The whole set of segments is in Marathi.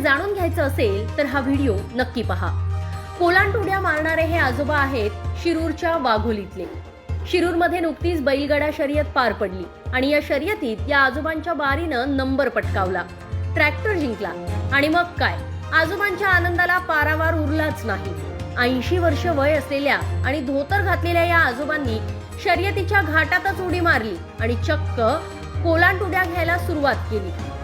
जाणून घ्यायचं असेल तर हा व्हिडिओ नक्की पहा. कोलांटुड्या मारणारे हे आजोबा आहेत शिरूरच्या वाघोलीतले. शिरूरमध्ये नुकतीच बैलगाडा शर्यत पार पडली आणि या शर्यतीत या आजोबांच्या बारीनं नंबर पटकावला. ट्रॅक्टर जिंकला. आणि मग काय? आजोबांच्या आनंदाला पारावार उरलाच नाही. ऐंशी वर्ष वय असलेल्या आणि धोतर घातलेल्या या आजोबांनी शर्यतीच्या घाटातच उडी मारली आणि चक्क कोलांटुड्या घ्यायला सुरुवात केली.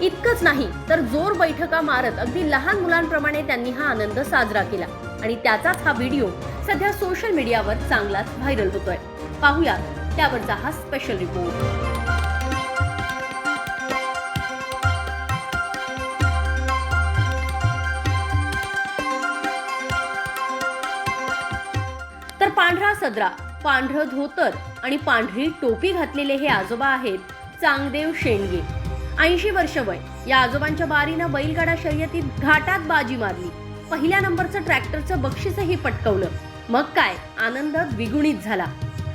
इतकंच नाही तर जोर बैठका मारत अगदी लहान मुलांप्रमाणे त्यांनी हा आनंद साजरा केला. आणि त्याचाच हा व्हिडिओ सध्या सोशल मीडियावर चांगलाच व्हायरल होतोय. पाहूया त्यावरचा हा स्पेशल रिपोर्ट तर पांढरा सदरा पांढरं धोतर आणि पांढरी टोपी घातलेले हे आजोबा आहेत चांगदेव शेंडगे. ऐंशी वर्ष वय. या आजोबांच्या बारीनं बैलगाडा शर्यतीत घाटात बाजी मारली. पहिल्या नंबरचं ट्रॅक्टरचं बक्षीसही पटकवलं. मग काय? आनंद द्विगुणित झाला.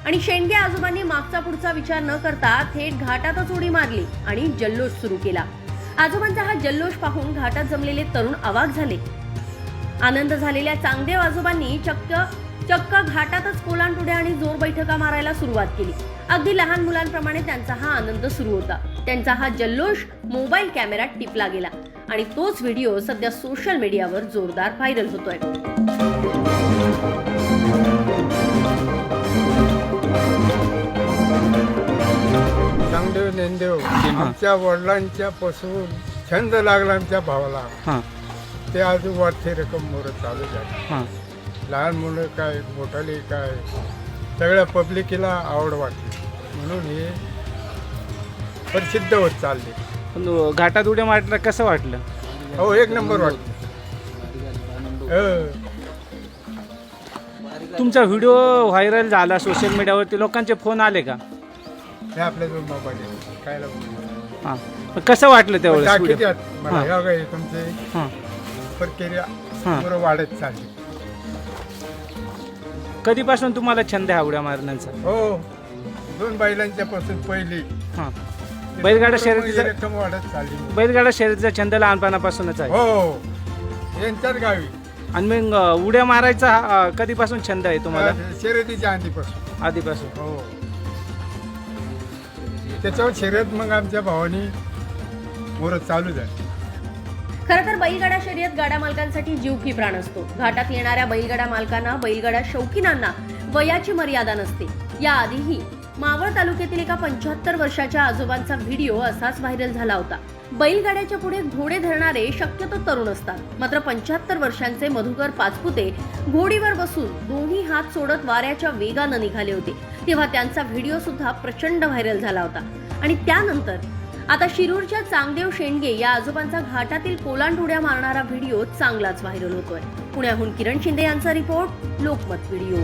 आणि शेंडगे आजोबांनी मागचा पुढचा विचार न करता थेट घाटातच उडी मारली आणि जल्लोष सुरू केला. आजोबांचा हा जल्लोष पाहून घाटात जमलेले तरुण अवाक झाले. आनंद झालेल्या चांगदेव आजोबांनी चक्क चक्क घाटातच कोलांटुड्या आणि जोर बैठका मारायला सुरुवात केली. अगदी लहान मुलांप्रमाणे त्यांचा हा आनंद सुरू होता. त्यांचा हा जल्लोष मोबाईल कॅमेऱ्यात टिपला गेला आणि तोच व्हिडिओ सध्या सोशल मीडियावर जोरदार व्हायरल होतोय. चांगदेव नेंदेव आमच्या वडिलांच्या पासून छंद लागला आमच्या भावाला. हां. ते अजून वाटते रक्कम मोरत चालू झाली. हां. लहान मुलं काय मोठाले काय सगळ्या पब्लिकीला आवड वाटते म्हणून हे प्रसिद्ध होत चालले. पण घाटात उड्या मारलं कसं वाटलं? हो एक नंबर वाटते हो. तुमचा व्हिडिओ व्हायरल झाला सोशल मीडियावरती लोकांचे फोन आले का? हे आपल्याजवळ मोबाईल आहे. काय लागू हां. पण कसं वाटलं त्यावेळेस दाखवते व्हिडिओ? आहेत. मला हां. तुमचे हां. प्रक्रिया हां. बरं वाढत चालली. कधीपासून तुम्हाला छंद आहे उड्या मारण्याचा? हो दोन बैलांच्या पासून पहिली. हां. बैलगाडा शर्यतीचा ही रक्कम वाढत चालली. बैलगाडा शर्यतीचा छंद लहानपणापासूनच आहे. हो यांच्याच गावी. आणि मग अं, उड्या मारायचा अं, कधीपासून छंद आहे तुम्हाला? शर्यतीच्या आधीपासून. आधीपासून. हो. त्याच्यावर शर्यत मग आमच्या भावानी मोरत चालू झाली. खरं तर बैलगाडा शर्यत गाडा मालकांसाठी जीव की प्राण असतो. घाटात येणाऱ्या बैलगाडा मालकांना बैलगाडा शौकीनांना वयाची मर्यादा नसते. याआधीही मावळ तालुक्यातील एका पंच्याहत्तर वर्षाच्या आजोबांचा व्हिडिओ असाच व्हायरल झाला होता. बैलगाड्याच्या पुढे घोडे धरणारे शक्यतो तरुण असतात. मात्र पंच्याहत्तर वर्षांचे मधुकर पाचपुते घोडीवर बसून दोन्ही हात सोडत वाऱ्याच्या वेगानं निघाले होते. तेव्हा त्यांचा व्हिडिओ सुद्धा प्रचंड व्हायरल झाला होता. आणि त्यानंतर आता शिरूरच्या चांगदेव शेंडगे या आजोबांचा घाटातील कोलांड उड्या मारणारा व्हिडिओ चांगलाच व्हायरल होतोय. पुण्याहून किरण शिंदे यांचा रिपोर्ट लोकमत व्हिडिओ.